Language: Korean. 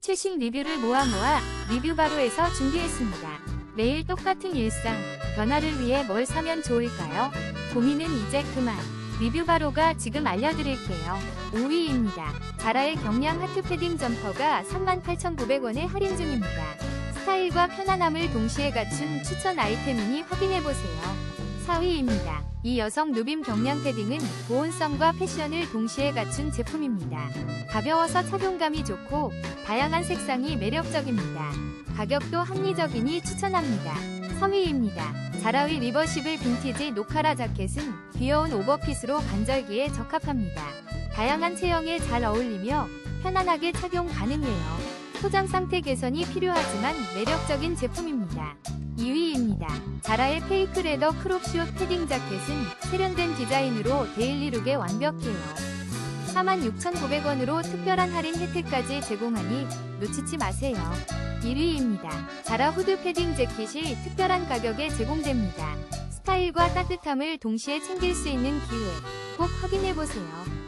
최신 리뷰를 모아 모아 리뷰바로에서 준비했습니다. 매일 똑같은 일상, 변화를 위해 뭘 사면 좋을까요? 고민은 이제 그만. 리뷰바로가 지금 알려드릴게요. 5위입니다. 자라의 경량 하트 패딩 점퍼가 38,900원에 할인 중입니다. 스타일과 편안함을 동시에 갖춘 추천 아이템이니 확인해보세요. 4위입니다. 이 여성 누빔 경량 패딩은 보온성과 패션을 동시에 갖춘 제품입니다. 가벼워서 착용감이 좋고 다양한 색상이 매력적입니다. 가격도 합리적이니 추천합니다. 3위입니다. 자라위 리버시블 빈티지 노카라 자켓은 귀여운 오버핏으로 반절기에 적합합니다. 다양한 체형에 잘 어울리며 편안하게 착용 가능해요. 포장 상태 개선이 필요하지만 매력적인 제품입니다. 2위입니다. 자라의 페이크 레더 크롭숏 패딩 자켓은 세련된 디자인으로 데일리룩에 완벽해요. 46,900원으로 특별한 할인 혜택까지 제공하니 놓치지 마세요. 1위입니다. 자라 후드 패딩 재킷이 특별한 가격에 제공됩니다. 스타일과 따뜻함을 동시에 챙길 수 있는 기회 꼭 확인해보세요.